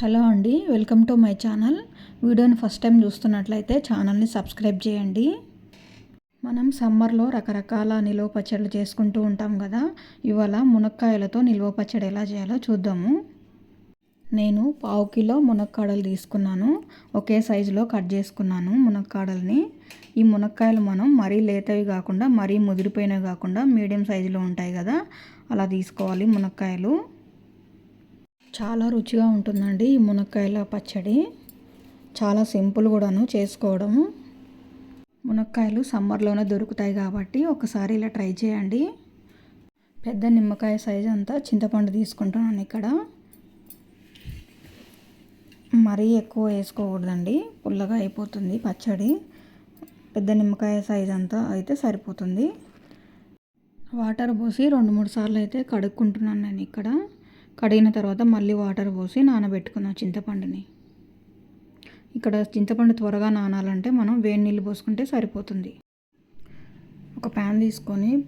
Hello అండి welcome to my channel. వీడియోని first time చూస్తున్నట్లయితే ఛానల్ని సబ్స్క్రైబ్ చేయండి. మనం సమ్మర్లో రకరకాల నిల్వ పచ్చళ్ళు చేసుకుంటూ ఉంటాం కదా ఇవాళ మునక్కాయలతో నిల్వ పచ్చడి ఎలా చేయాలో చూద్దాము. నేను పావు కిలో మునక్కాడలు తీసుకున్నాను ఒకే సైజులో కట్ చేసుకున్నాను మునక్కాడల్ని. ఈ మునక్కాయలు మనం మరీ లేతవి కాకుండా మరీ ముదిరిపోయినవి కాకుండా మీడియం సైజులో ఉంటాయి కదా అలా తీసుకోవాలి మునక్కాయలు. చాలా రుచిగా ఉంటుందండి ఈ మునక్కాయల పచ్చడి. చాలా సింపుల్ కూడాను చేసుకోవడము మునక్కాయలు సమ్మర్లోనే దొరుకుతాయి కాబట్టి ఒకసారి ఇలా ట్రై చేయండి. పెద్ద నిమ్మకాయ సైజ్ అంతా చింతపండు తీసుకుంటున్నాను ఇక్కడ. మరీ ఎక్కువ వేసుకోకూడదండి. పుల్లగా అయిపోతుంది పచ్చడి. పెద్ద నిమ్మకాయ సైజ్ అంతా అయితే సరిపోతుంది. వాటర్ పోసి రెండు మూడు సార్లు అయితే కడుక్కుంటున్నాను నేను ఇక్కడ. కడిగిన తర్వాత మళ్ళీ వాటర్ పోసి నానబెట్టుకుందాం చింతపండుని. ఇక్కడ చింతపండు త్వరగా నానాలంటే మనం వేడి నీళ్ళు పోసుకుంటే సరిపోతుంది. ఒక ప్యాన్ తీసుకొని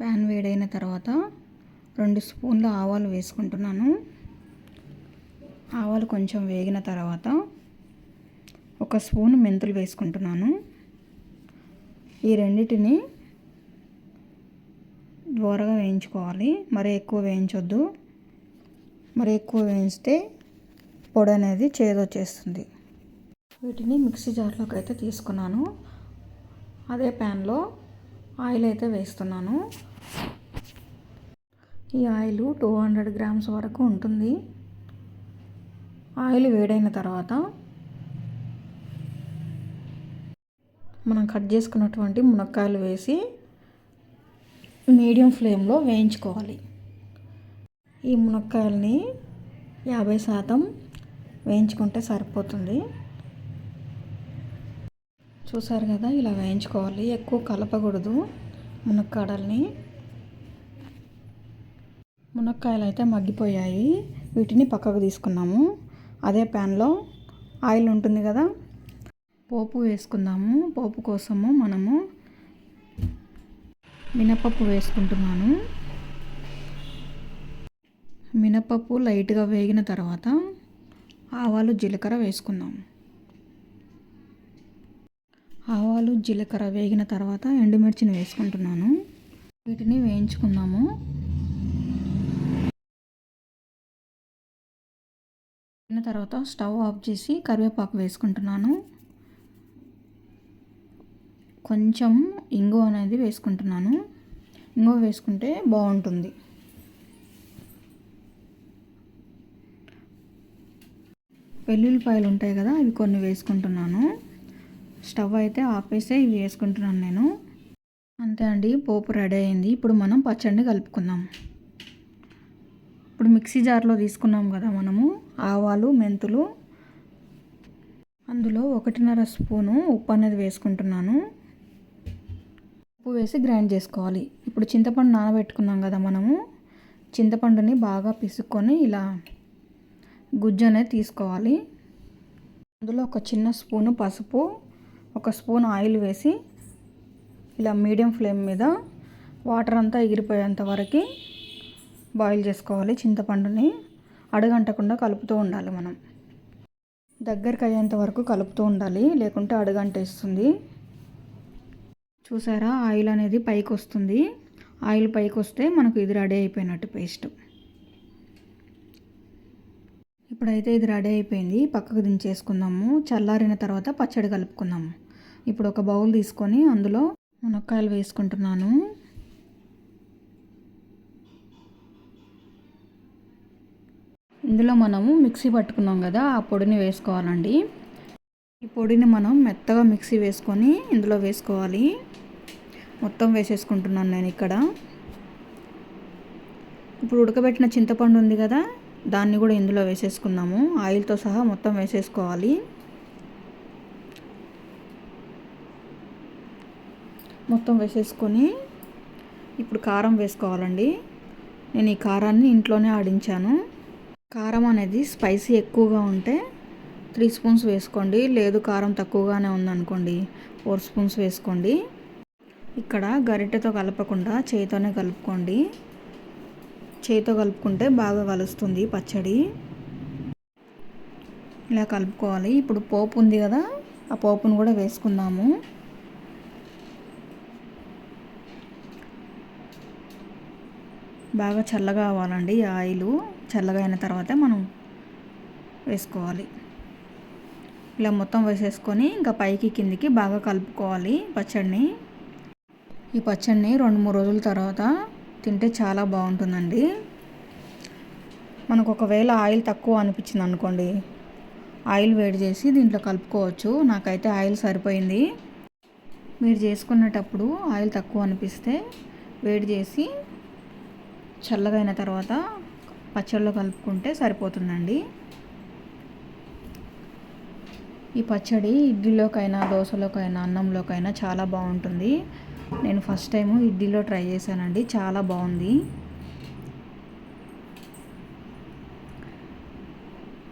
ప్యాన్ వేడైన తర్వాత రెండు స్పూన్ల ఆవాలు వేసుకుంటున్నాను. ఆవాలు కొంచెం వేగిన తర్వాత ఒక స్పూన్ మెంతులు వేసుకుంటున్నాను. ఈ రెండింటిని త్వరగా వేయించుకోవాలి. మరీ ఎక్కువ వేయించొద్దు. మరి ఎక్కువ వేయిస్తే పొడి అనేది చేదొచ్చేస్తుంది వీటిని మిక్సీ జార్లోకి అయితే తీసుకున్నాను. అదే ప్యాన్లో ఆయిల్ అయితే వేస్తున్నాను. ఈ ఆయిల్ టూ హండ్రెడ్ గ్రామ్స్ వరకు ఉంటుంది. ఆయిల్ వేడైన తర్వాత మనం కట్ చేసుకున్నటువంటి మునక్కాయలు వేసి మీడియం ఫ్లేమ్లో వేయించుకోవాలి. ఈ మునక్కాయల్ని యాభై శాతం వేయించుకుంటే సరిపోతుంది. చూసారు కదా ఇలా వేయించుకోవాలి. ఎక్కువ కలపకూడదు మునక్కాడల్ని. మునక్కాయలు అయితే మగ్గిపోయాయి. వీటిని పక్కకు తీసుకున్నాము. అదే ప్యాన్లో ఆయిల్ ఉంటుంది కదా పోపు వేసుకుందాము. పోపు కోసము మనము మినపప్పు వేసుకుంటున్నాను. మినపప్పు లైట్గా వేగిన తర్వాత ఆవాలు జీలకర్ర వేసుకుందాం. ఆవాలు జీలకర్ర వేగిన తర్వాత ఎండుమిర్చిని వేసుకుంటున్నాను. వీటిని వేయించుకుందాము. వేగిన తర్వాత స్టవ్ ఆఫ్ చేసి కరివేపాకు వేసుకుంటున్నాను. కొంచెం ఇంగు అనేది వేసుకుంటున్నాను. ఇంగువ వేసుకుంటే బాగుంటుంది. వెల్లుల్లిపాయలు ఉంటాయి కదా ఇవి కొన్ని వేసుకుంటున్నాను. స్టవ్ అయితే ఆపేసే ఇవి వేసుకుంటున్నాను నేను. అంతే అండి పోపు రెడీ అయింది. ఇప్పుడు మనం పచ్చడిని కలుపుకుందాం. ఇప్పుడు మిక్సీ జార్లో తీసుకున్నాం కదా మనము ఆవాలు మెంతులు. అందులో ఒకటిన్నర స్పూను ఉప్పు అనేది వేసుకుంటున్నాను. ఉప్పు వేసి గ్రైండ్ చేసుకోవాలి. ఇప్పుడు చింతపండు నానబెట్టుకున్నాం కదా మనము చింతపండుని బాగా పిసుక్కొని ఇలా గుజ్జు అనేది తీసుకోవాలి. అందులో ఒక చిన్న స్పూను పసుపు ఒక స్పూన్ ఆయిల్ వేసి ఇలా మీడియం ఫ్లేమ్ మీద వాటర్ అంతా ఎగిరిపోయేంత వరకు బాయిల్ చేసుకోవాలి చింతపండుని. అడగంటకుండా కలుపుతూ ఉండాలి మనం. దగ్గరికి అయ్యేంత వరకు కలుపుతూ ఉండాలి లేకుంటే అడగంటేస్తుంది. చూసారా? ఆయిల్ అనేది పైకి వస్తుంది ఆయిల్ పైకి వస్తే మనకు ఇది రెడీ అయిపోయినట్టు పేస్ట్. ఇప్పుడైతే ఇది రెడీ అయిపోయింది. పక్కకు దించేసుకుందాము. చల్లారిన తర్వాత పచ్చడి కలుపుకుందాము. ఇప్పుడు ఒక బౌల్ తీసుకొని అందులో మునక్కాయలు వేసుకుంటున్నాను. ఇందులో మనము మిక్సీ పట్టుకున్నాం కదా ఆ పొడిని వేసుకోవాలండి. ఈ పొడిని మనం మెత్తగా మిక్సీ వేసుకొని ఇందులో వేసుకోవాలి. మొత్తం వేసేసుకుంటున్నాను నేను ఇక్కడ. ఇప్పుడు ఉడకబెట్టిన చింతపండు ఉంది కదా దాన్ని కూడా ఇందులో వేసేసుకుందాము. ఆయిల్తో సహా మొత్తం వేసేసుకోవాలి. మొత్తం వేసేసుకొని ఇప్పుడు కారం వేసుకోవాలండి. నేను ఈ కారాన్ని ఇంట్లోనే ఆడించాను. కారం అనేది స్పైసీ ఎక్కువగా ఉంటే త్రీ స్పూన్స్ వేసుకోండి. లేదు కారం తక్కువగానే ఉందనుకోండి ఫోర్ స్పూన్స్ వేసుకోండి. ఇక్కడ గరిటెతో కలపకుండా చేయితోనే కలుపుకోండి. చేతితో కలుపుకుంటే బాగా కలుస్తుంది పచ్చడి. ఇలా కలుపుకోవాలి. ఇప్పుడు పోపు ఉంది కదా ఆ పోపును కూడా వేసుకుందాము. బాగా చల్లగా అవ్వాలండి ఆయిల్. చల్లగా అయిన తర్వాత మనం వేసుకోవాలి. ఇలా మొత్తం వేసేసుకొని ఇంకా పైకి కిందికి బాగా కలుపుకోవాలి పచ్చడిని. ఈ పచ్చడిని రెండు మూడు రోజుల తర్వాత తింటే చాలా బాగుంటుందండి. మనకు ఒకవేళ ఆయిల్ తక్కువ అనిపించింది అనుకోండి ఆయిల్ వేడి చేసి దీంట్లో కలుపుకోవచ్చు. నాకైతే ఆయిల్ సరిపోయింది. మీరు చేసుకునేటప్పుడు ఆయిల్ తక్కువ అనిపిస్తే వేడి చేసి చల్లగా అయిన తర్వాత పచ్చడిలో కలుపుకుంటే సరిపోతుందండి. ఈ పచ్చడి ఇడ్లీలోకైనా దోశలోకైనా అన్నంలోకైనా చాలా బాగుంటుంది. నేను ఫస్ట్ టైము ఇడ్లీలో ట్రై చేశానండి. చాలా బాగుంది.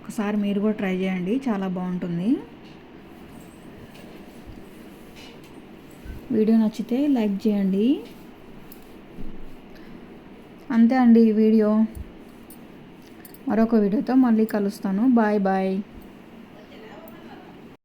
ఒకసారి మీరు కూడా ట్రై చేయండి. చాలా బాగుంటుంది. వీడియో నచ్చితే లైక్ చేయండి. అంతే అండి ఈ వీడియో. మరొక వీడియోతో మళ్ళీ కలుస్తాను. Bye bye.